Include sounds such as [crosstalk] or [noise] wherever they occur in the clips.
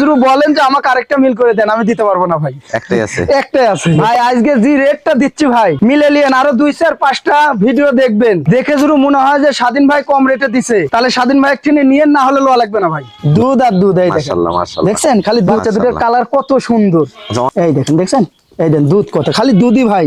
শুধু বলেন যে আমাকে আরেকটা মিল করে দেন আমি দিতে পারব না ভাই। একটাই আছে। একটাই আছে। ভাই আজকে যে রেটটা দিচ্ছি ভাই মিলে নিয়েন আরও দুই চার পাঁচটা ভিডিও দেখবেন। দেখে শুধু মনে হয় যে স্বাধীন ভাই কম রেটে দিছে তাহলে স্বাধীন ভাই একটি নিয়েন না হলে লোয়া লাগবে না ভাই। দুধ আর দুধ এই দেখেন। দেখছেন? খালি দুধটা দুধের কালার কত সুন্দর। এই দেখেন দেখছেন? এই দেন দুধ কত। খালি দুধই ভাই।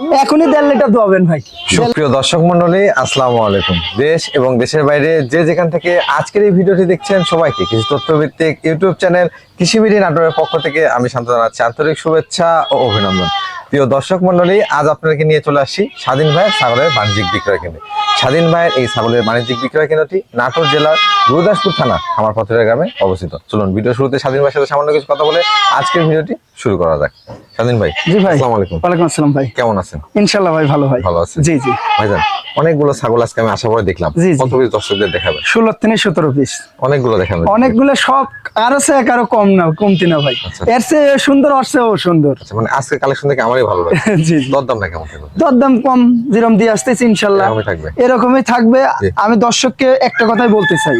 এখনই দেড় লিটার দোয়াবেন ভাই। সুপ্রিয় দর্শক মন্ডলী আসসালামু আলাইকুম। দেশ এবং দেশের বাইরে যে যেখান থেকে আজকের এই ভিডিওটি দেখছেন সবাইকে কৃষি তথ্যভিত্তিক ইউটিউব চ্যানেল কৃষিবিড়ি নাটোরের পক্ষ থেকে আমি শান্ত জানাচ্ছি আন্তরিক শুভেচ্ছা ও অভিনন্দন। প্রিয় দর্শক মন্ডলী আজ আপনাদেরকে নিয়ে চলে আসছি স্বাধীন ভাইয়ের ছাগলের বাণিজ্যিক বিক্রয় কেন্দ্রে। স্বাধীন ভাইয়ের এই ছাগলের বাণিজ্যিক বিক্রয় কেন্দ্রটি নাটোর জেলার গুরুদাসপুর থানা আমার পথের গ্রামে অবস্থিত। চলুন, ভিডিও শুরুতে স্বাধীন ভাইয়ের সাথে সামান্য কিছু কথা বলে আজকের ভিডিওটি শুরু করা যাক। স্বাধীন ভাই জি ভাই আসসালামু আলাইকুম। ওয়ালাইকুম আসসালাম ভাই। কেমন আছেন? ইনশাল্লাহ ভাই ভালো ভাই। ভালো আছেন? জি জি। ভাইজান অনেকগুলো ছাগল আজকে আমি আশা করে দেখলাম। কত পিস দর্শকদের দেখাবেন? ষোলো থেকে সতেরো পিস। অনেকগুলো দেখাবেন। অনেকগুলো সব আরও সে কারও কম না কমতি না ভাই। আচ্ছা। এর চেয়ে সুন্দর ওর চেয়েও সুন্দর। আচ্ছা মানে আজকে কালেকশন দেখে আমারই ভালো লাগে [laughs] জি জি। দরদামটা কেমন থাকবে দরদাম কম যেরকম দিয়ে আসতেছি ইনশাল্লাহ এরকমই থাকবে। এরকমই থাকবে। আমি দর্শককে একটা কথাই বলতে চাই।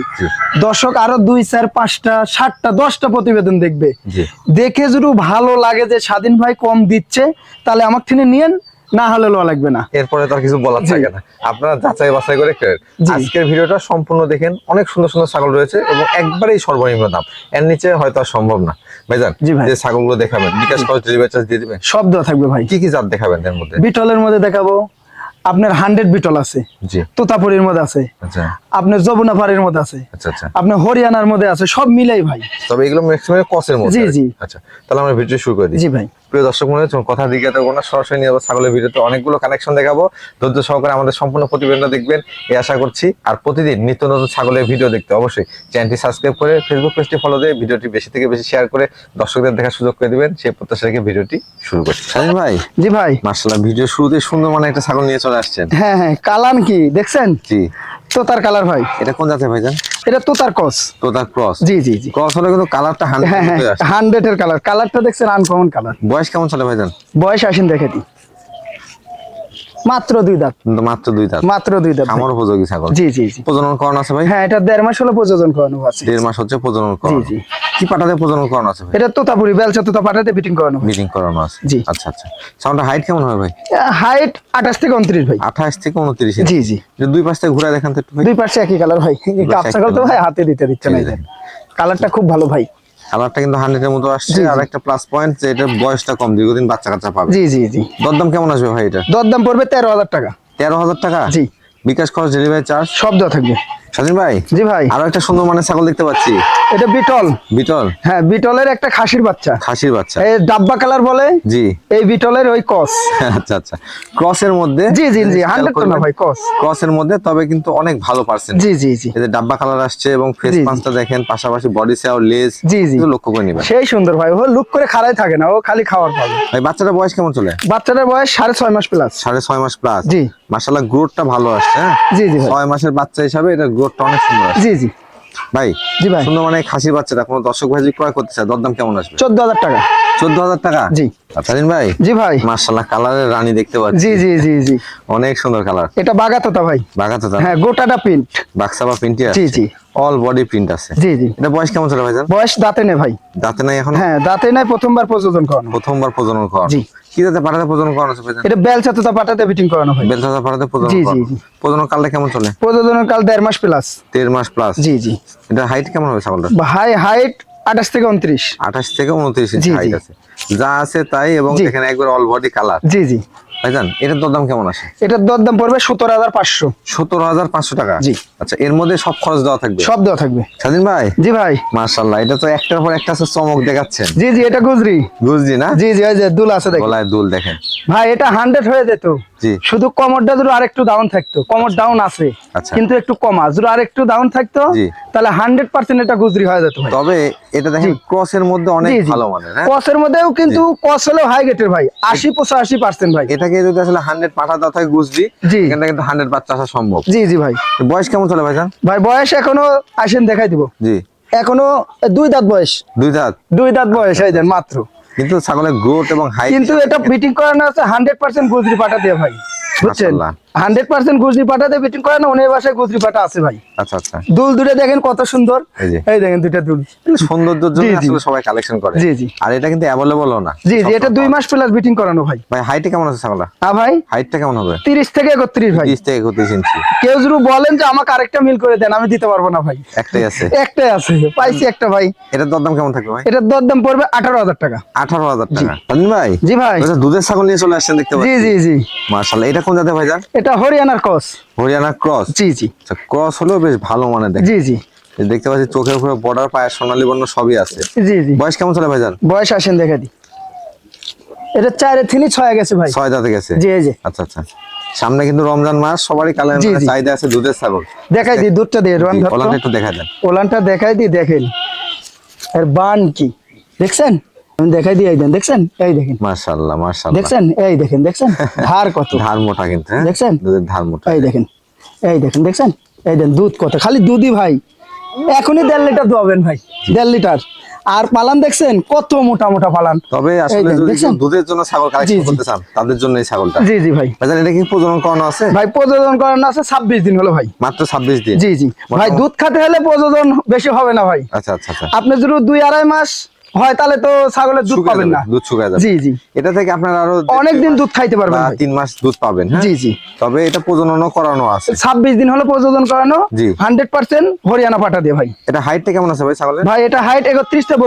দর্শক আরও দুই চার পাঁচটা সাতটা দশটা প্রতিবেদন দেখবে। দেখে যদি ভালো লাগে যে স্বাধীন ভাই কম দিচ্ছে তাহলে আমার থেকে নিয়েন না হলে লওয়া লাগবে না। এরপরে তো আর কিছু বলার থাকে না। আপনারা যাচাই বাছাই করে কেনেন আজকের ভিডিওটা সম্পূর্ণ দেখেন অনেক সুন্দর সুন্দর ছাগল রয়েছে এবং একবারেই সর্বনিম্ন দাম। এর নিচে হয়তো আর সম্ভব না। ভাইজান। যে ছাগলগুলো দেখাবেন বিকাশ খরচ ডেলিভারি চার্জ দিয়ে দিবেন। সব দেওয়া থাকবে ভাই। কি কি জাত দেখাবেন এর মধ্যে? বিটলের মধ্যে দেখাবো। আপনার হান্ড্রেড বিটল আছে। জি। তোতাপুরির মধ্যে আছে। আপনার আপনার যমুনাপাড়ির মধ্যে আছে। আচ্ছা আচ্ছা। আপনার হরিয়ানার মধ্যে আছে। সব মিলাই ভাই। তবে এগুলো ম্যাক্সিমাম কসের মধ্যে জি, জি। আচ্ছা তাহলে আমরা ভিডিও শুরু করে দিই। জি ভাই। প্রিয় দর্শক মনে হচ্ছে কথা দিকে তো কোনো সরাসরি নিয়ে যাব ছাগলের ভিডিওতে। অনেকগুলো কানেকশন দেখাবো। ধৈর্য সহকারে আমাদের সম্পূর্ণ প্রতিবেদনটা দেখবেন। এই আশা করছি আর প্রতিদিন নিত্য নতুন ছাগলের ভিডিও দেখতে অবশ্যই চ্যানেলটি সাবস্ক্রাইব করে ফেসবুক পেজটি ফলো দিয়ে ভিডিওটি বেশি থেকে বেশি শেয়ার করে দর্শকদের দেখার সুযোগ করে দিবেন। সেই প্রত্যাশা রেখে ভিডিওটি শুরু করছি। স্বাধীন ভাই জি ভাই। মার্শাল্লাহ ভিডিও শুরুতে সুন্দর মানে একটা ছাগল নিয়ে চলে আসছেন। হ্যাঁ হ্যাঁ কালান কি দেখছেন? জি। তো তার কালার ভাই। এটা কোন জাতের ভাইজান এটা তোতার কস তোতার ক্রস? জি জি জি। ক্রস হলে কিন্তু কালারটা হ্যাঁ হান্ড্রেড হ্যাঁ হান্ড্রেড এর কালার। কালারটা দেখছেন আনকমন কালার। বয়স কেমন চলে ভাইজান? বয়স আসেন দেখে দি মাত্র দুই দাঁত। মাত্র দুই দাঁত। মাত্র দুই দাঁত। আমার উপযোগী ছাগল। জি জি জি। প্রজনন করানো আছে ভাই? হ্যাঁ এটা দেড় মাস হলো প্রযোজন করানো আছে। দেড় মাস হচ্ছে প্রজনন করানো জি। কি পাটাতে প্রজনন করানো আছে ভাই? এটা তোতাপুরি বেলচা তোতা পাঠাতে ফিটিং করানো মিটিং করানো আছে। জি। আচ্ছা আচ্ছা। সাউন্ডের হাইট কেমন হবে ভাই? হাইট আঠাশ থেকে উনত্রিশ ভাই। আঠাশ থেকে উনত্রিশ জি জি। দুই পাশ ঘুরে দেখান তো দুই পাশে একই কালার ভাই কাপ ছাগল তো ভাই হাতে দিতে দিচ্ছে না কালারটা খুব ভালো ভাই। কালারটা কিন্তু হান্ড্রেডের মতো আসছে। আর একটা প্লাস পয়েন্ট যে এটা বয়সটা কম দীর্ঘদিন বাচ্চা কাচ্চা পাবে। জি জি জি। দরদাম কেমন আসবে ভাই এটা? দরদাম পড়বে তেরো হাজার টাকা। তেরো হাজার টাকা? জি। বিকাশ খরচ ডেলিভারি চার্জ সব দেওয়া থাকবে। স্বাধীন ভাই? জি ভাই। আরও একটা সুন্দর মানের ছাগল দেখতে পাচ্ছি। এটা বিটল। বিটল? হ্যাঁ বিটলের একটা খাসির বাচ্চা। খাসির বাচ্চা। এই ডাব্বা কালার বলে? জি। এই বিটলের ওই কস আচ্ছা আচ্ছা। ক্রসের মধ্যে জি জি জি হান্ড্রেড তো না ভাই কস ক্রসের মধ্যে তবে কিন্তু অনেক ভালো পার্সেন্ট। জি জি জি। এতে ডাব্বা কালার আসছে এবং ফেস। পাঁচটা দেখেন পাশাপাশি বডি সেও লেজ জি, জি। লক্ষ্য করে নিবেন। সেই সুন্দর ভাই ও লুক করে খাড়াই থাকে না ও খালি খাওয়ার পাবে। ভাই বাচ্চাটার বয়স কেমন চলে? বাচ্চাটার বয়স সাড়ে ছয় মাস প্লাস সাড়ে ছয় মাস প্লাস জি। মাসাল্লাহ গ্রোথটা ভালো আসছে হ্যাঁ? জি জি ছয় মাসের বাচ্চা হিসাবে এটা গ্রোথটা অনেক সুন্দর আসছে। জি জি। ভাই জি ভাই। সুন্দর মানে খাসির বাচ্চাটা কোনো দর্শক ভাই ক্রয় করতে চায় দরদাম কেমন আসবে? চোদ্দ হাজার টাকা। চোদ্দ হাজার টাকা? জি। আচ্ছা ভাই? জি ভাই। মার্শাল্লাহ কালারের রানী দেখতে পাচ্ছি। জি জি জি জি। অনেক সুন্দর কালার। এটা বাগাতোতা ভাই। হ্যাঁ গোটাটা প্রিন্ট জি জি। অল বডি প্রিন্ট আছে। জি জি। এটা বয়স কেমন চলে ভাইজান? বয়স দাঁতে নেই ভাই। দাঁতে নাই এখন? হ্যাঁ দাঁতে নাই প্রথমবার প্রযোজন করানো। প্রথমবার প্রজনন করানো। জি। কি দাঁতে পাঠাতে প্রজনন করানো আছে ভাইজান? এটা ফিটিং করানো পাঠাতে প্রজনন জি, জি, প্রজনন কালটা কেমন চলে? প্রযোজনের কাল দেড় মাস প্লাস দেড় মাস প্লাস জি জি। এটা হাইট কেমন হবে ছাগলটা হাই হাইট আঠাশ থেকে উনত্রিশ। আঠাশ থেকে উনত্রিশ হাইট আছে। যা আছে তাই এবং এখানে একবার অল বডি কালার জি জি। ভাইজান এটার দরদাম কেমন আসে এটার দরদাম পড়বে সতেরো হাজার পাঁচশো। সতেরো হাজার পাঁচশো টাকা? জি। আচ্ছা এর মধ্যে সব খরচ দেওয়া থাকবে? সব দেওয়া থাকবে। স্বাধীন ভাই? জি ভাই। মার্শাল্লাহ এটা তো একটার পর একটা আছে চমক দেখাচ্ছেন। জি জি এটা গুজরি। বুঝলি না? জি জি ওই যে দুল আছে দেখ গলায় দুল দেখেন। ভাই এটা হান্ড্রেড হয়ে যেত। শুধু কমরটা যদি আরেকটু ডাউন থাকতো। কমর ডাউন আছে আচ্ছা। কিন্তু একটু কমা। যদি আরেকটু ডাউন থাকতো তাহলে হান্ড্রেড পার্সেন্ট এটা গুজরি হয়ে যেত তবে এটা দেখেন ক্রসের মধ্যে অনেক। ভালো মানের হ্যাঁ? কসের মধ্যেও কিন্তু কস হলেও হাই গেটের ভাই। আশি পঁচাশি পার্সেন্ট ভাই। এটাকে যদি আসলে হান্ড্রেড পাঠা দেওয়া থাকে গুজরি জি। এখানে কিন্তু হান্ড্রেড বাচ্চা আসা সম্ভব। জি জি ভাই। বয়স কেমন চলে ভাই ভাই বয়স এখনও আসেন দেখাই দিব। জি। এখনও দুই দাঁত বয়স। দুই দাঁত? দুই দাঁত বয়স এই দেন মাত্র। কিন্তু ছাগলের গ্রোথ এবং হাইট কিন্তু এটা ফিটিং করানো আছে হান্ড্রেড পার্সেন্ট গুজরি পাঠা দিয়ে ভাই বুঝছেন? হান্ড্রেড পার্সেন্ট গুজরি পাটাতে বিটিং করে না উনি বাসায় গুজরি পাটা আছে ভাই। আচ্ছা আচ্ছা। দুল দুটো দেখেন কত সুন্দর। এই দেখেন দুইটা দুল। সৌন্দর্যের জন্য। আসলে সবাই কালেকশন করে। জি, জি। আর এটা কিন্তু অ্যাভেলেবলও না। জি জি এটা দুই মাস প্লাস বিটিং করানো ভাই। ভাই হাইটে কেমন আছে হ্যাঁ ভাই? হাইটটা কেমন হবে? তিরিশ থেকে একত্রিশ ভাই। তিরিশ থেকে একত্রিশ ইঞ্চি কেউ যদি বলেন যে আমাকে আরেকটা মিল করে দেন আমি দিতে পারব না ভাই। একটাই আছে। একটাই আছে। পাইছি একটা ভাই। এটার দরদাম কেমন থাকবে ভাই? এটার দরদাম পড়বে আঠারো হাজার টাকা। আঠারো হাজার টাকা। রঞ্জন ভাই জি ভাই। দুধের ছাগল নিয়ে চলে আসছেন দেখতে জি জি জি। মার্শাল্লাহ এটা কোন জাতের ভাইজান এটা হরিয়ানার কস হরিয়ানা ক্রস? জি জি। ক্রস হলেও বেশ ভালো মানে দেখ জি জি। দেখতে পাচ্ছি চোখের উপরে বর্ডার পায়ের সোনালী বর্ণ সবই আছে। জি জি। বয়স কেমন চলে ভাইজান বয়স আসেন দেখা দি এটা চারে থিনি ছয় গেছে ভাই। ছয় দাঁতে গেছে? জি জি। আচ্ছা আচ্ছা। সামনে কিন্তু রমজান মাস সবারই কালে জি। চাহিদা আছে দুধের ছাগল। দেখাই দি দুধটা দিয়ে ওলানটা একটু দেখা দেন। ওলানটা দেখাই দি দেখেন। এর বান কি? দেখছেন? আমি দেখাই দেন দেখছেন? এই দেখেন। দেখছেন? এই দেখেন দেখছেন? ধার কত? ধার মোটা কিন্তু হ্যাঁ? দেখছেন? দুধের ধার মোটা। এই দেখেন এই দেখেন দেখছেন? এই দেন দুধ কত? খালি দুধই ভাই। এখনই দেড় লিটার দোয়াবেন ভাই দেড় লিটার। আর পালান দেখছেন? কত মোটা মোটা পালান। তবে আসলে? দুধের জন্য ছাগল কালেকশন করতে চান তাদের জন্য এই ছাগলটা। জি জি ভাই। ভাইজান এটা কি প্রজনন করানো আছে? ভাই প্রযোজন করানো আছে ছাব্বিশ দিন হলো ভাই। মাত্র ছাব্বিশ দিন? জি জি। ভাই দুধ খাতে হলে প্রযোজন বেশি হবে না ভাই। আচ্ছা আচ্ছা আচ্ছা। আপনি যদি দুই আড়াই মাস হয় তাহলে তো ছাগলের দুধ পাবেন না। দুধ শুকায় যাবে। জি জি। এটা থেকে আপনারা আরও অনেক দিন দুধ খাইতে পারবেন তিন মাস দুধ পাবেন হ্যাঁ? জি জি। তবে এটা প্রজননও করানো আছে। ছাব্বিশ দিন হলো প্রযোজন করানো জি। হান্ড্রেড পার্সেন্ট হরিয়ানা পাঠা দিয়ে ভাই। এটা হাইটটা কেমন আছে ভাই ছাগলের? ভাই এটা হাইট একত্রিশ থেকে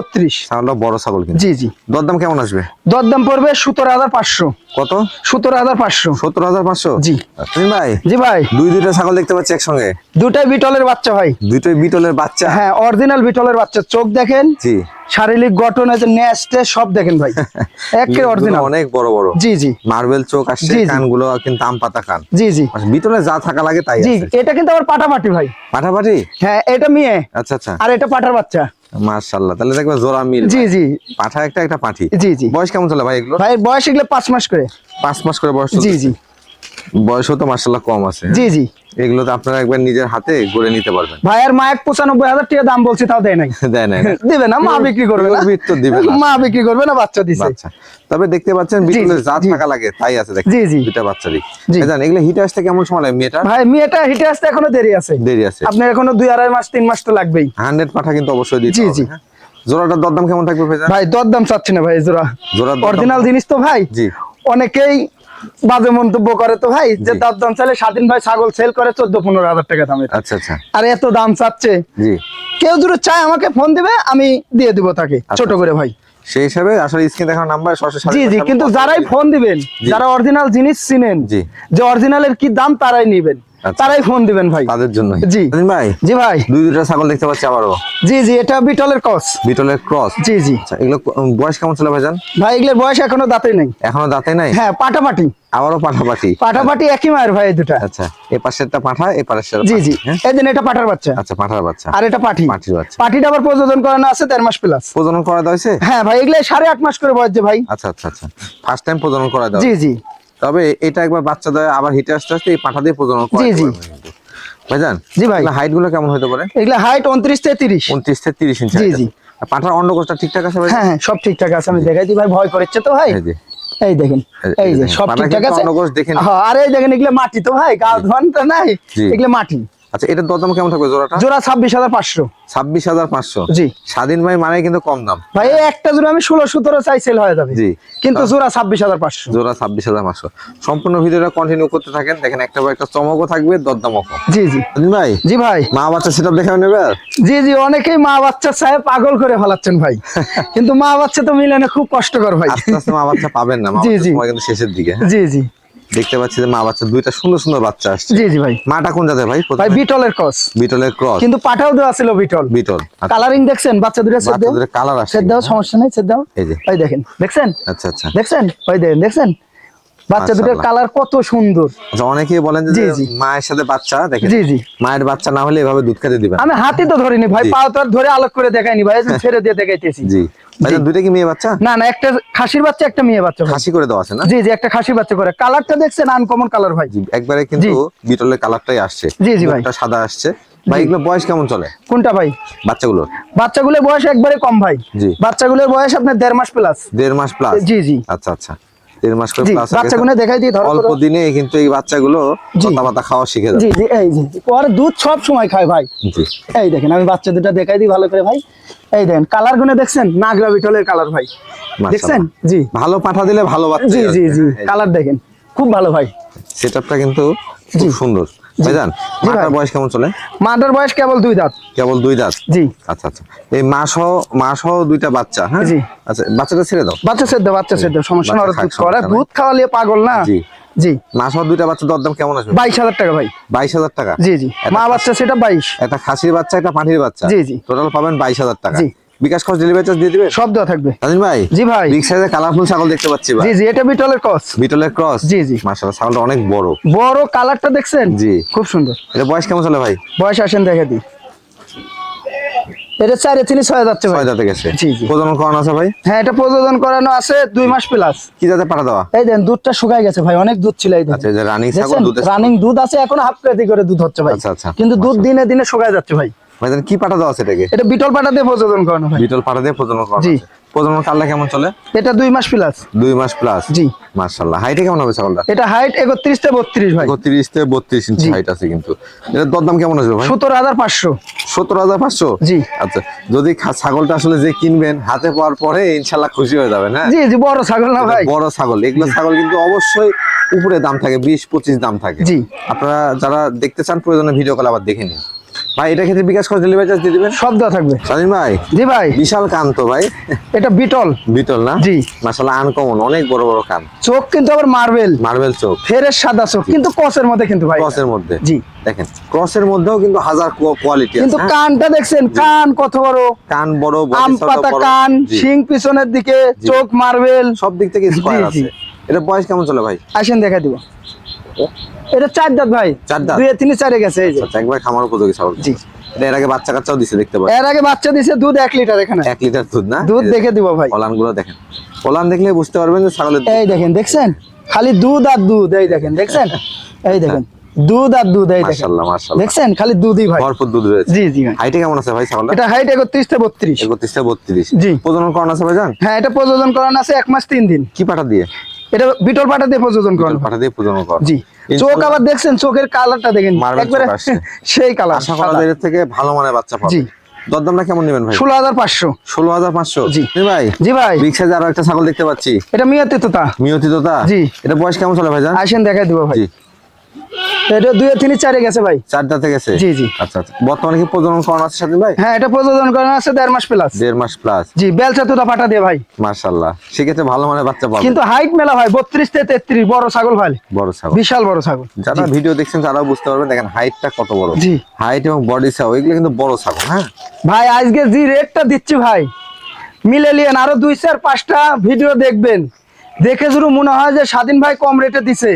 ছাগলটা বড় ছাগল কিন্তু জি জি। দরদাম কেমন আসবে? দরদাম পড়বে সতেরো হাজার পাঁচশো। কত? সতেরো হাজার পাঁচশো। সত্তর হাজার পাঁচশো? জি। তুমি ভাই জি ভাই। দুই দুইটা ছাগল দেখতে পাচ্ছি একসঙ্গে। দুটাই বিটলের বাচ্চা ভাই। দুইটাই বিটলের বাচ্চা? হ্যাঁ অরিজিনাল বিটলের বাচ্চা। চোখ দেখেন জি। শারীরিক গঠন আছে নেস্টে সব দেখেন ভাই। [laughs] একে অরিজিনাল অনেক বড় বড়। জি জি। মার্বেল চোখ আসছে। কানগুলো কিন্তু আম পাতা কান। জি জি। আচ্ছা, বিটলে যা থাকা লাগে তাই জি এটা কিন্তু আবার পাটাপাটি ভাই। পাঠাপাঠি হ্যাঁ এটা মেয়ে। আচ্ছা আচ্ছা। আর এটা পাটার বাচ্চা। মার্শাল্লাহ তাহলে দেখবে জোড়া মিল জি জি। পাঠা একটা একটা পাঠি। জি জি। বয়স কেমন চলে ভাই এগুলো ভাই বয়স এগুলো পাঁচ মাস করে। পাঁচ মাস করে বয়স জি জি। বয়সও তো মার্শাল্লাহ কম আছে। জি জি। এগুলো তো আপনারা একবার নিজের হাতে গড়ে নিতে পারবেন। ভাই আর মা এক পঁচানব্বই হাজার টাকা দাম বলছি তাও দেয় নাই। [laughs] দেয় না। দিবে না মা বিক্রি করবে না। তো দিবে মা বিক্রি করবে না বাচ্চা দিছে। বাচ্চা। তবে দেখতে পাচ্ছেন বিটলের যা। থাকা লাগে তাই আছে দেখেন জি, জি। দুটা বাচ্চারই। জান এগুলো হিটে আসতে কেমন সময় লাগে? মেয়েটা ভাই মেয়েটা হিটে আসতে এখনও দেরি আছে। দেরি আছে। আপনার এখনও দুই আড়াই মাস তিন মাস তো লাগবেই। হান্ড্রেড পাঠা কিন্তু অবশ্যই দিতে জি, হবে, জি। হ্যাঁ? জোড়াটার দরদাম কেমন থাকবে ভাই দরদাম চাচ্ছি না ভাই জোড়া। দরদাম- অরিজিনাল জিনিস তো ভাই। জি। অনেকেই বাজে মন্তব্য করে তো ভাই যে জি। দাম চাইলে স্বাধীন ভাই ছাগল সেল করে চোদ্দ পনেরো হাজার টাকা দামে। আচ্ছা আচ্ছা। আর এত দাম চাচ্ছে। কেউ যদি চায় আমাকে ফোন দিবে আমি দিয়ে দিব তাকে আচ্ছা, ছোট করে ভাই। সেই হিসাবে আসলে স্ক্রিন দেখার নাম্বার জি জি কিন্তু যারাই ফোন দিবেন যারা অরিজিনাল জিনিস চিনেন। যে অরিজিনালের কি দাম তারাই নিবেন। আচ্ছা। তারাই ফোন দিবেন ভাই। তাদের জন্য জি। ভাই জি ভাই। দুই দুটা ছাগল দেখতে পাচ্ছি আবারও। জি জি এটা বিটলের কস বিটলের ক্রস জি জি। আচ্ছা এগুলো বয়স কেমন ছিল ভাইজান? ভাই এগুলোর বয়স এখনও দাঁতে নেই। এখনও দাঁতে নাই? হ্যাঁ পাটাপাটি। আবারও পাঠাপাঠি পাটাপাটি একই মায়ের ভাই দুটা। আচ্ছা এ পাশেরটা পাঠা এ পাশের জি জি। হ্যাঁ? এই দিন এটা পাটার বাচ্চা। আচ্ছা পাঠার বাচ্চা। আর এটা পাঠি। পাঠির বাচ্চা। পাঠিটা আবার প্রজনন করানো আছে দেড় মাস প্লাস প্রজনন করা দেওয়া হয়েছে? হ্যাঁ ভাই এগুলো সাড়ে আট মাস করে বয়স যে ভাই। আচ্ছা আচ্ছা আচ্ছা। ফার্স্ট টাইম প্রজনন করা দেওয়া জি জি। তবে এটা একবার বাচ্চা দেয় আবার হিটে আসতে আসতে এই পাঠা দিয়ে প্রজনন করে জি, জি। ভাইজান জি ভাই। হাইটগুলো কেমন হতে পারে? এগুলা হাইট উনত্রিশ থেকে তিরিশ। উনত্রিশ থেকে তিরিশ ইঞ্চি জি, জি। পাঠার অন্ডকোষটা ঠিকঠাক আছে ভাই হ্যাঁ হ্যাঁ সব ঠিকঠাক আছে। আমি দেখাই দিই ভাই ভয় করছে তো ভাই? জি এই দেখেন এই- যে সব ঠিকঠাক আছে? অন্ডকোষ দেখে নিন। হ্যাঁ আর এই দেখেন এগুলো মাটি তো ভাই গাছ ধন তো নাই। এগুলো মাটি। আচ্ছা এটার দরদাম কেমন থাকবে জোড়াটা? জোড়া ছাব্বিশ হাজার পাঁচশো। ছাব্বিশ হাজার পাঁচশো? জি। স্বাধীন ভাই মানে কিন্তু কম দাম। ভাই একটা জোড়া আমি ষোলো সতেরো চাই সেল হয়ে যাবে। জি। কিন্তু জোড়া ছাব্বিশ হাজার পাঁচশো। জোড়া ছাব্বিশ হাজার পাঁচশো। সম্পূর্ণ ভিডিওটা কন্টিনিউ করতে থাকেন। দেখেন একটা একটা চমকও থাকবে দরদামও কম। জি জি। স্বাধীন ভাই? জি ভাই। মা বাচ্চা সেটা দেখে নেবে? জি জি অনেকেই মা বাচ্চা চায় পাগল করে ফেলাচ্ছেন ভাই। [laughs] কিন্তু মা বাচ্চা তো মিলানো খুব কষ্টকর ভাই। আস্তে আস্তে মা বাচ্চা পাবেন না। মা জি, জি। কিন্তু শেষের দিকে? জি জি। দেখতে পাচ্ছি যে মা বাচ্চা দুইটা সুন্দর সুন্দর বাচ্চা আসছে। জি জি ভাই। মাটা কোন জাতের ভাই? ভাই বিটলের ক্রস। বিটলের ক্রস। কিন্তু পাটাও দেওয়া ছিল বিটল। বিটল আচ্ছা, কালারিং দেখছেন? বাচ্চা দুটো সেট দাও কালার আসছে। সেট দাও সমস্যা নাই সেট দাও এই যে। ভাই দেখেন। দেখছেন? আচ্ছা আচ্ছা। দেখছেন? ভাই দেখেন দেখছেন? বাচ্চা দুটোর কালার কত সুন্দর। আচ্ছা অনেকেই বলেন যে। মায়ের সাথে বাচ্চা দেখেন। জি, জি। মায়ের বাচ্চা না হলে এভাবে দুধ খেতে দিবেন আমি হাতি তো ধরিনি ভাই পাও তো ধরে আলোক করে দেখাইনি ভাই [laughs] ছেড়ে দিয়ে দেখাইতেছি। জি। দুইটা কি মেয়ে বাচ্চা? না না একটা খাসির বাচ্চা একটা মেয়ে বাচ্চা খাসি করে দেওয়া আছে না? জি জি একটা খাসির বাচ্চা করে। কালারটা দেখছেন আনকমন কালার ভাই। একবারে কিন্তু বিটলের কালারটাই আসছে। জি, জি ভাই। সাদা আসছে। ভাই এগুলো বয়স কেমন চলে? কোনটা ভাই? বাচ্চাগুলোর? বাচ্চাগুলোর বয়স একবারে কম ভাই। জি। বাচ্চাগুলোর বয়স আপনার দেড় মাস প্লাস দেড় মাস প্লাস জি জি। আচ্ছা আচ্ছা। দেড় মাস করে প্লাস বাচ্চাগুলো দেখাই দিই ধরো অল্প দিনে কিন্তু এই বাচ্চাগুলো খাওয়া শিখে যাবে। জি জি এই জি দুধ সব সময় খায় ভাই। জি। এই দেখেন আমি বাচ্চা দুটা দেখাই দিই ভালো করে ভাই। এই দেখেন কালার গুনে দেখছেন? নাগরা বিটলের কালার ভাই। দেখছেন? জি। ভালো পাঠা দিলে ভালো বাচ্চা জি জি জি কালার দেখেন খুব ভালো ভাই। সেটআপটা কিন্তু খুব সুন্দর। ভাইজান মাটার বয়স কেমন চলে? মাটার বয়স কেবল দুই দাঁত। কেবল দুই দাঁত? জি। আচ্ছা আচ্ছা। এই মা সহ মা সহ দুইটা বাচ্চা হ্যাঁ? জি। আচ্ছা বাচ্চাটা ছেড়ে দাও। বাচ্চা সেদ্ধ বাচ্চা সেদ্ধ সমস্যা না দুধ খাক, খাওয়া সমস্যা দুধ খাওয়ালে পাগল না? জি। জি। মা সহ দুইটা বাচ্চা দরদাম কেমন আসবে? বাইশ হাজার টাকা ভাই। বাইশ হাজার টাকা? জি জি। মা বাচ্চা সেটা বাইশ। একটা খাসির বাচ্চা একটা পাঠির বাচ্চা? জি, জি। টোটাল পাবেন বাইশ হাজার টাকা। জি। বিকাশ খরচ ডেলিভারি চার্জ দিয়ে দিবেন? সব দেওয়া থাকবে। রাজিন ভাই জি ভাই। বিগ সাইজের কালারফুল ছাগল দেখতে পাচ্ছি ভাই। জি জি এটা বিটলের কস বিটলের ক্রস জি, জি। মাশাআল্লাহ ছাগলটা অনেক বড়। বড় কালারটা দেখছেন? জি। খুব সুন্দর। এটা বয়স কেমন চলে ভাই? বয়স আসেন দেখে দিই। এটা চারে তিনি ছয় যাচ্ছে ছয় দাঁতে গেছে। জি, জি। প্রজনন করানো আছে ভাই? হ্যাঁ এটা প্রযোজন করানো আছে দুই মাস প্লাস কি যাতে পাঠা দেওয়া? এই দেন দুধটা শুকাই গেছে ভাই অনেক দুধ ছিল এই আচ্ছা যে রানিং ছাগল দুধে রানিং দুধ আছে এখন হাফ কেজি করে দুধ হচ্ছে ভাই। আচ্ছা, আচ্ছা। কিন্তু দুধ দিনে দিনে শুকায় যাচ্ছে ভাই। ভাইজান কি পাঠা দেওয়া আছে এটাকে? এটা বিটল পাটা দিয়ে প্রযোজন করানো ভাই বিটল পাঠা দিয়ে প্রজনন করানো জি। প্রজনন কালটা কেমন চলে? এটা দুই মাস প্লাস দুই মাস প্লাস জি। মাশাআল্লাহ। হাইটে কেমন হবে ছাগলটা? এটা হাইট একত্রিশ থেকে বত্রিশ ভাই। একত্রিশ থেকে বত্রিশ ইঞ্চি হাইট আছে কিন্তু। দরদাম কেমন আসবে ভাই? সতেরো হাজার পাঁচশো। সত্তর হাজার পাঁচশো? জি। আচ্ছা যদি ছাগলটা আসলে যে কিনবেন হাতে পাওয়ার পরে ইনশাল্লাহ খুশি হয়ে যাবেন হ্যাঁ? জি জি বড় ছাগল না ভাই। বড় ছাগল। এগুলো ছাগল কিন্তু অবশ্যই উপরে দাম থাকে বিশ পঁচিশ দাম থাকে। জি। আপনারা যারা দেখতে চান প্রয়োজনে ভিডিও কল আবার দেখে নিন। ভাই এটা ক্ষেত্রে বিকাশ করে ডেলিভারি চার্জ দিয়ে দিবেন? সব দেওয়া থাকবে। স্বাধীন ভাই জি ভাই। বিশাল কান তো ভাই। এটা বিটল। বিটল না? জি। মাসাল্লাহ আনকমন অনেক বড় বড় কান। চোখ কিন্তু আবার মার্বেল মার্বেল চোখ। ফেরের সাদা চোখ কিন্তু কসের মধ্যে কিন্তু ভাই। ক্রসের মধ্যে। জি। দেখেন ক্রসের মধ্যেও কিন্তু হাজার কোয়ালিটি কিন্তু হ্যাঁ? কানটা দেখছেন কান কত বড়? কান বড় আম পাতা কান। শিং পিছনের দিকে চোখ মার্বেল সব দিক থেকে স্কোয়ার। আছে। এটা বয়স কেমন চলে ভাই? আসেন দেখা দিব। এটা চার দাঁত ভাই। চার দাঁত? দুই তিনি চারে গেছে এই যে। আচ্ছা একবার খামার উপযোগী ছাগল। জি। এর আগে বাচ্চা কাচ্চাও দিছে দেখতে এর আগে বাচ্চা দিছে দুধ লিটার এখানে। লিটার দুধ না? দুধ দেখে দিব ভাই। দেখেন। ফলান দেখলে বুঝতে পারবেন যে ছাগলের এই দেখেন দেখছেন? খালি দুধ আর দুধ এই দেখেন দেখছেন? [laughs] এই দেখেন দুধ আর দুধ এই দেখেন। মাশাআল্লাহ মাশাআল্লাহ। দেখছেন? খালি দুধই ভাই। ভরপুর দুধ রয়েছে। জি জি ভাই। হাইটে কেমন আছে ভাই ছাগলটা? এটা হাইট একত্রিশ থেকে বত্রিশ। একত্রিশ থেকে বত্রিশ। জি। প্রজনন করানো আছে ভাই জান হ্যাঁ এটা প্রযোজন করানো আছে এক মাস তিন দিন। কি পাঠা দিয়ে? এটা বিটল পাটা দিয়ে প্রযোজন করানো। পাঠা দিয়ে প্রজনন করা জি। চোখ আবার দেখছেন চোখের কালারটা দেখেন। একবারে [laughs] সেই কালার। আশা করা যায় থেকে ভালো মানের বাচ্চা পাবে। জি। দরদামটা কেমন নেবেন ভাই? ষোলো হাজার পাঁচশো। ষোলো হাজার পাঁচশো? জি। ভাই জি ভাই। রিক্সায় আরও একটা ছাগল দেখতে পাচ্ছি। এটা মিয়াতে তোতা। মিয়তি তোতা? জি। এটা বয়স কেমন চলে ভাই আসেন দেখাই দিব ভাই। এটা দুই তিনি চারে গেছে ভাই। চার দাঁতে গেছে? জি, জি। আচ্ছা আচ্ছা। বর্তমানে কি প্রজনন করানো আছে স্বাধীন ভাই? হ্যাঁ এটা প্রযোজন করানো আছে দেড় মাস প্লাস দেড় মাস প্লাস জি বেলচা দিয়ে ভাই। সেক্ষেত্রে ভালো মানের বাচ্চা পাবে কিন্তু হাইট মেলা ভাই বত্রিশ থেকে তেত্রিশ বড় ছাগল ভাই। বড় ছাগল। বিশাল বড় ছাগল। যারা ভিডিও দেখছেন তারাও বুঝতে পারবেন দেখেন হাইটটা কত বড়। জি। হাইট এবং বডি ছাগল এগুলো কিন্তু বড় ছাগল হ্যাঁ? ভাই আজকে যে রেটটা দিচ্ছি ভাই মিলে লিয়েন আরও দুই চার পাঁচটা ভিডিও দেখবেন। দেখে শুরু মনে হয় যে স্বাধীন ভাই কম রেটে দিছে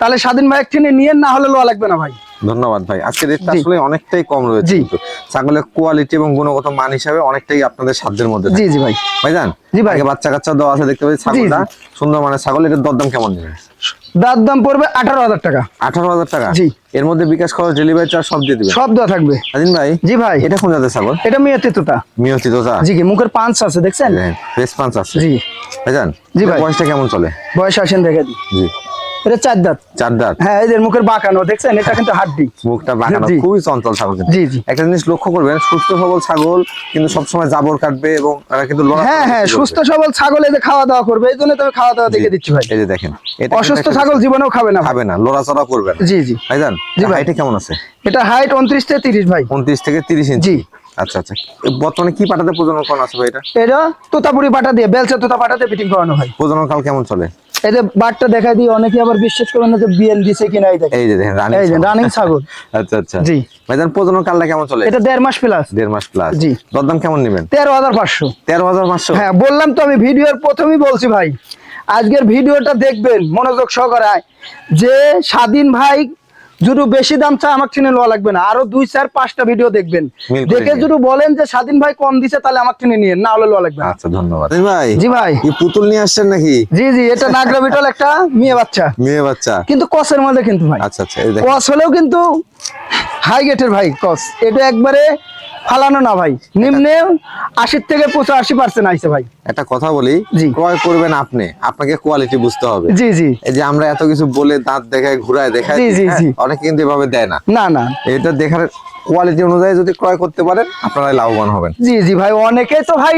তাহলে স্বাধীন ভাই একটি নিয়ে না হলে লোয়া লাগবে না ভাই। ধন্যবাদ ভাই। আজকে রেটটা আসলে অনেকটাই কম রয়েছে কিন্তু ছাগলের কোয়ালিটি এবং গুণগত মান হিসাবে অনেকটাই আপনাদের সাধ্যের মধ্যে জি জি ভাই। ভাইজান জি ভাই। বাচ্চা কাচ্চা দেওয়া আছে দেখতে পাচ্ছি ছাগলটা। সুন্দর মানের ছাগল এটার দরদাম কেমন নেবেন দাঁত দাম পড়বে আঠারো হাজার টাকা। আঠারো হাজার টাকা? জি। এর মধ্যে বিকাশ খরচ ডেলিভারি চার্জ সব দিয়ে দিবেন? সব দেওয়া থাকবে। স্বাধীন ভাই জি ভাই। এটা কোন জাতের ছাগল? এটা মিয়াতে তোতা মিয়তি তোতা জি কি মুখের পাঁচ আছে দেখছেন? রেসপন্স আছে। জি। ভাইজান জি ভাই। বয়সটা কেমন চলে? বয়স আসেন দেখে জি। এটা চার দাঁত। চার দাঁত। হ্যাঁ যে মুখের বাঁকানো দেখছেন? এটা কিন্তু হাড্ডি। মুখটা বাঁকানো খুবই চঞ্চল ছাগল জি, জি। একটা জিনিস লক্ষ্য করবেন সুস্থ সবল ছাগল কিন্তু সবসময় জাবর কাটবে এবং এরা কিন্তু হ্যাঁ হ্যাঁ সুস্থ সবল ছাগল যে খাওয়া দাওয়া করবে এই জন্য তুমি খাওয়া দাওয়া দেখে দিচ্ছি ভাই। এই যে দেখেন অসুস্থ ছাগল জীবনেও খাবে না ভাই। খাবে না লড়াচড়া করবে না। জি জি। ভাইজান জি ভাই। হাইটে কেমন আছে? এটা হাইট উনত্রিশ থেকে তিরিশ ভাই। উনত্রিশ থেকে তিরিশ ইঞ্চি। জি। আচ্ছা আচ্ছা। বর্তমানে কি পাঠাতে প্রজনন করানো আছে ভাই এটা? এটা তোতাপুরি পাটা দিয়ে বেলচা তোতা পাটা দিয়ে ফিটিং করানো হয়। প্রজনন কাল কেমন চলে? যে বাটটা দেখাই দিই অনেকে আবার বিশ্বাস করেন না যে বিএন দিছে কিনা এই দেখেন। এই যে দেখেন রানিং এই যে রানিং ছাগল। [laughs] আচ্ছা আচ্ছা। জি। ভাইজান প্রজনন কালটা কেমন চলে? এটা দেড় মাস প্লাস দেড় মাস প্লাস জি। দরদাম কেমন নেবেন? তেরো হাজার পাঁচশো। তেরো হাজার পাঁচশো? হ্যাঁ বললাম তো আমি ভিডিওর প্রথমেই বলছি ভাই। আজকের ভিডিওটা দেখবেন মনোযোগ সহকারে। যে স্বাধীন ভাই যদি বেশি দাম চা আমার চিনে নেওয়া লাগবে না। আরও দুই চার পাঁচটা ভিডিও দেখবেন। দেখে যদি বলেন যে স্বাধীন ভাই কম দিছে তাহলে আমার চিনে নিয়ে না হলে লওয়া লাগবে না। আচ্ছা ধন্যবাদ। ভাই জি ভাই। কি পুতুল নিয়ে আসছেন নাকি? জি জি এটা নাগরা বিটল একটা মেয়ে বাচ্চা। মেয়ে বাচ্চা। কিন্তু কসের মধ্যে কিন্তু ভাই। আচ্ছা আচ্ছা কস হলেও কিন্তু হাই গেটের ভাই কস। এটা একবারে ফালানো না ভাই। নিম্নে আশির থেকে পঁচাশি পার্সেন্ট আইসে ভাই। একটা কথা বলি। ক্রয় করবেন আপনি আপনাকে কোয়ালিটি বুঝতে হবে। জি জি। এই যে আমরা এত কিছু বলে দাঁত দেখায় ঘুরায় দেখায় জি, জি, হ্যাঁ, জি। অনেকে কিন্তু এভাবে দেয় না। না না। এটা দেখার কোয়ালিটি অনুযায়ী যদি ক্রয় করতে পারেন আপনারা লাভবান হবেন। জি জি ভাই অনেকে তো ভাই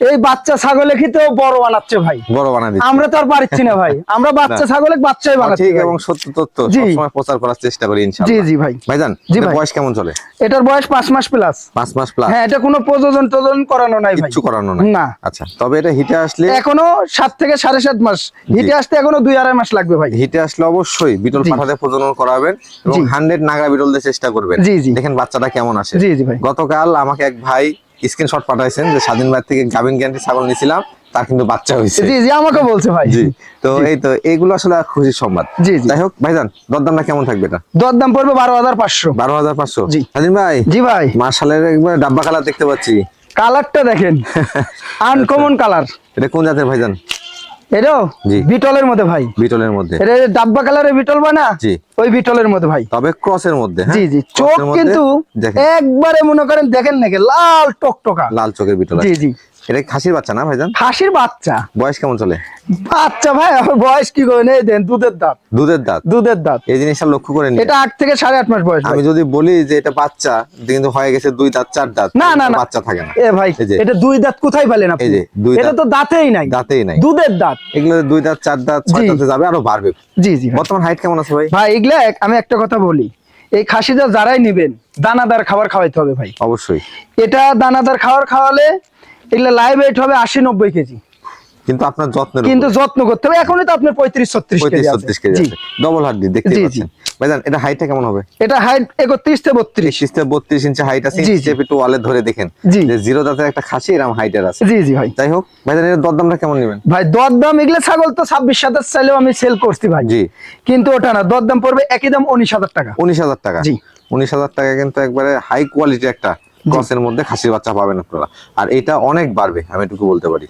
এই বাচ্চা ছাগলে খেতেও বড় বানাচ্ছে ভাই? বড় বানা দিচ্ছে। আমরা তো আর পারছি না ভাই। আমরা বাচ্চা ছাগলে বাচ্চাই বানাচ্ছি ঠিক এবং সত্য তথ্য। সবসময় প্রচার করার চেষ্টা করি ইনশাআল্লাহ। জি জি ভাই। ভাইজান ভাই। বয়স কেমন চলে? এটার বয়স পাঁচ মাস প্লাস পাঁচ মাস প্লাস হ্যাঁ এটা কোনো প্রযোজন টোজন করানো নাই ভাই। কিচ্ছু করানো নাই? না। আচ্ছা তবে এটা হিটে আসলে এখনও সাত থেকে সাড়ে সাত মাস। হিটে আসতে এখনও দুই আড়াই মাস লাগবে ভাই। হিটে আসলে অবশ্যই বিটল পাঠাতে প্রজনন করাবেন এবং জি। হান্ড্রেড নাগা বিটল দিয়ে চেষ্টা করবেন। জি, জি। দেখেন বাচ্চাটা কেমন আসে। জি জি ভাই। গতকাল আমাকে এক ভাই স্ক্রিনশট পাঠাইছেন যে স্বাধীন ভাই থেকে গাভিন গ্যান্টি ছাগল নিয়েছিলাম তার কিন্তু বাচ্চা হয়েছে। জি জি আমাকে বলছে ভাই। জি তো এই তো এগুলো আসলে খুশি সংবাদ। জি, জি। যাই হোক ভাইজান দরদামটা কেমন থাকবে এটা? দরদাম পড়বে বারো হাজার পাঁচশো। বারো হাজার পাঁচশো? জি। স্বাধীন ভাই? জি ভাই। মার্শালের একবার ডাব্বা কালার দেখতে পাচ্ছি। কালারটা দেখেন। [laughs] Uncommon colour. এটা কোন জাতের ভাইজান? এটাও জি। বিটলের মধ্যে ভাই। বিটলের মধ্যে। এটা ডাব্বা কালারের বিটল বানা? জি। ওই বিটলের মধ্যে ভাই। তবে ক্রসের মধ্যে হ্যাঁ? জি জি। চোখ এর কিন্তু দেখেন। একবারে মনে করেন দেখেন নাকি লাল টকটকা। লাল চোখের বিটল জি জি। এটা খাসির বাচ্চা না ভাইজান? হাসির বাচ্চা। বয়স কেমন চলে? বাচ্চা ভাই আমার বয়স কি করেন এই দেন দুধের দাঁত। দুধের দাঁত? দুধের দাঁত। এই জিনিসটা লক্ষ্য করে নিন। এটা আট থেকে সাড়ে আট মাস বয়স আমি যদি বলি যে এটা বাচ্চা কিন্তু হয়ে গেছে দুই দাঁত চার দাঁত। না, না। বাচ্চা থাকে না। এ ভাই এটা দুই দাঁত কোথায় পেলেন আপনি? এটা। তো দাঁতেই নাই। দাঁতেই নাই। দুধের দাঁত। এগুলো দুই দাঁত চার দাঁত ছয়। দাঁতে যাবে আরও বাড়বে। জি জি বর্তমান হাইট কেমন আছে ভাই? ভাই এগুলা আমি একটা কথা বলি। এই খাসিটা যারাই নিবেন দানাদার খাবার খাওয়াইতে হবে ভাই। অবশ্যই। এটা দানাদার খাবার খাওয়ালে এগুলা লাইভ ওয়েট হবে আশি নব্বই কেজি। কিন্তু আপনার যত্নের কিন্তু যত্ন করতে হবে। এখনই তো আপনার পঁয়ত্রিশ ছত্রিশ পঁয়ত্রিশ ছত্রিশ কেজি ডবল হাড্ডি দেখতে। পাচ্ছেন। ভাইজান এটা হাইটটা কেমন হবে? এটা হাইট একত্রিশ থেকে বত্রিশ। সিস্টে বত্রিশ ইঞ্চি হাইট আছে। একটু ওয়ালে ধরে দেখেন। যে জিরো দাঁতের একটা খাসি এরকম হাইটের আছে। জি জি ভাই। যাই হোক ভাইজান এর দরদামটা কেমন নেবেন? ভাই দরদাম এগুলো ছাগল তো ছাব্বিশ সাতাশ চাইলেও আমি সেল করছি ভাই। জি। কিন্তু ওটা না দরদাম পড়বে একই দাম উনিশ হাজার টাকা। উনিশ হাজার টাকা। জি। উনিশ হাজার টাকা কিন্তু একবারে হাই কোয়ালিটি একটা ক্রসের মধ্যে খাসির বাচ্চা পাবেন আপনারা। আর এটা অনেক বাড়বে আমি এটুকু বলতে পারি।